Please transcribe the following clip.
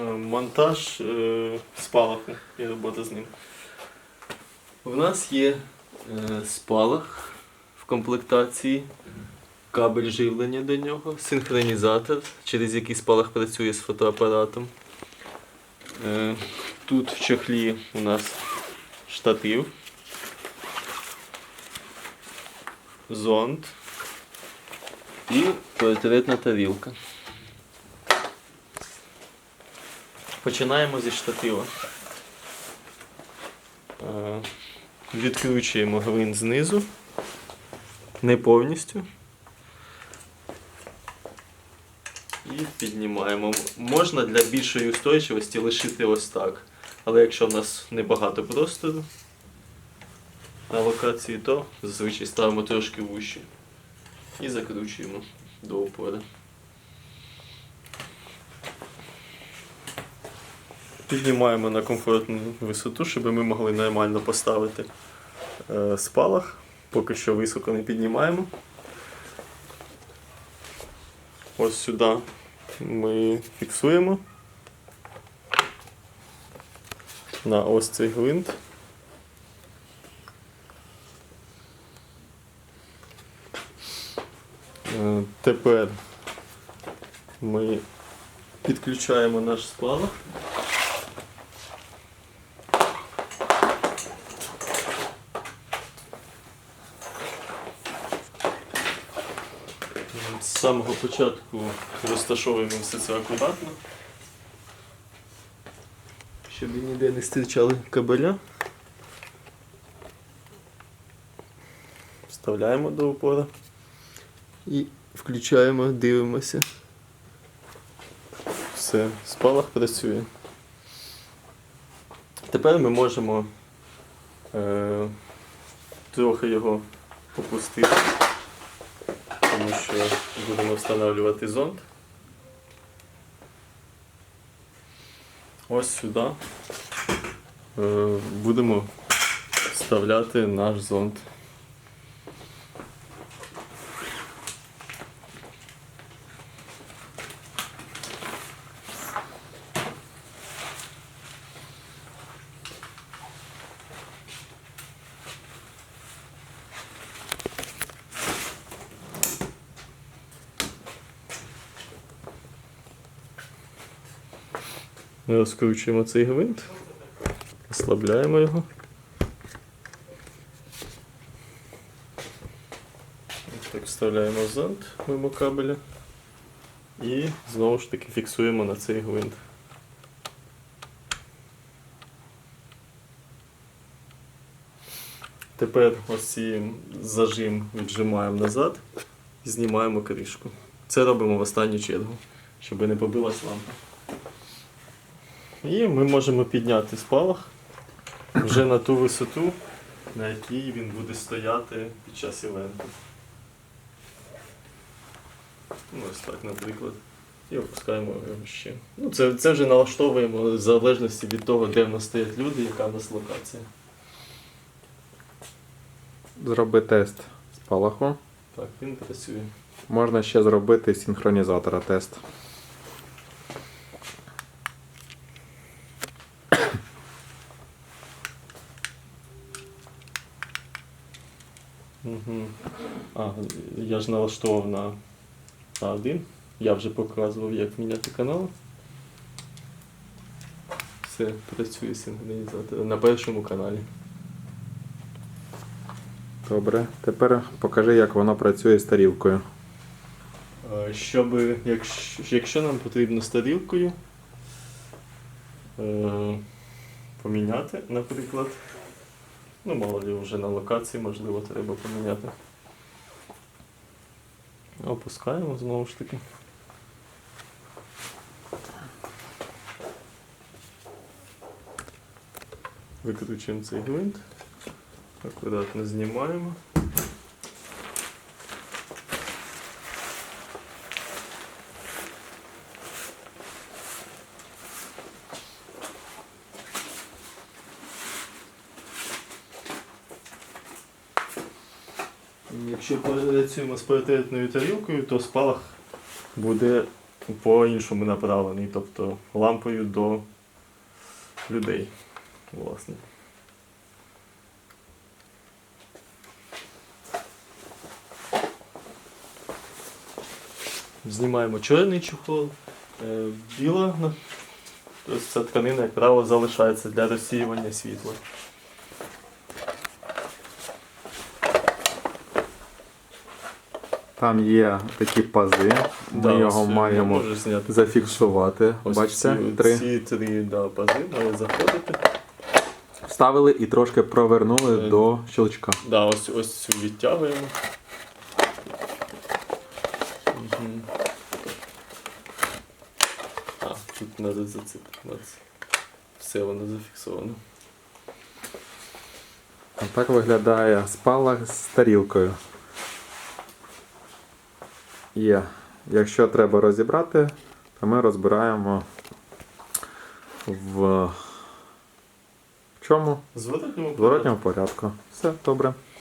Е, Монтаж е, спалаху і робота з ним. У нас є е, спалах в комплектації, кабель живлення до нього, синхронізатор, через який спалах працює з фотоапаратом. Тут в чохлі у нас штатив, зонд і портретна тарілка. Починаємо зі штатива. Е, Відкручуємо гвинт знизу, не повністю. І піднімаємо. Можна для більшої устойчивості лишити ось так. Але якщо в нас небагато простору на локації, то зазвичай ставимо трошки вужче. І закручуємо до опори. Піднімаємо на комфортну висоту, щоб ми могли нормально поставити е, спалах. Поки що високо не піднімаємо. Ось сюди ми фіксуємо на ось цей гвинт. Е, Тепер ми підключаємо наш спалах. З самого початку розташовуємо все це акуратно, щоб ніде не стирчали кабеля. Вставляємо до опора і включаємо, дивимося. Все, спалах працює. Тепер ми можемо е, трохи його опустити тому що будемо встановлювати зонд. Ось сюди е, будемо вставляти наш зонд. Ми розкручуємо цей гвинт, ослабляємо його. Так вставляємо зонт мимо кабеля і знову ж таки фіксуємо на цей гвинт. Тепер ось цей зажим віджимаємо назад і знімаємо кришку. Це робимо в останню чергу, щоб не побилась лампа. І ми можемо підняти спалах вже на ту висоту, на якій він буде стояти під час івенту. Ну, Ось так, наприклад. І опускаємо його ще. Ну, це, це вже налаштовуємо в залежності від того, де в нас стоять люди, яка в нас локація. Зроби тест спалаху. Так, він працює. Можна ще зробити синхронізатора тест. Угу. А, я ж налаштовував на А1. Я вже показував, як міняти канал. Все, працює синхронізатор на першому каналі. Добре. Тепер покажи, як воно працює з тарілкою. Щоб, якщо, якщо нам потрібно з тарілкою е, поміняти, наприклад, ну, мало ли вже на локації, можливо, треба поміняти. Опускаємо знову ж таки. Викручуємо цей гвинт, акуратно знімаємо. Якщо працюємо з портретною тарілкою, то спалах буде по-іншому направлений, тобто лампою до людей. Власне. Знімаємо чорний чохол, е, біла. ну, Тобто ця тканина, як правило, залишається для розсіювання світла. Там є такі пази. Ми Да, його ось, е, маємо зафіксувати. Ось Бачите? ці, Три. ці три да, пази має заходити. Вставили і трошки провернули Е. до щелчка. Да, ось, ось цю відтягуємо. Мгм. А, тут треба зацепити. Все воно зафіксовано. Так виглядає спалах з тарілкою. Є. Якщо треба розібрати, то ми розбираємо в, в чому? Зворотньому В зворотньому порядку. Все добре.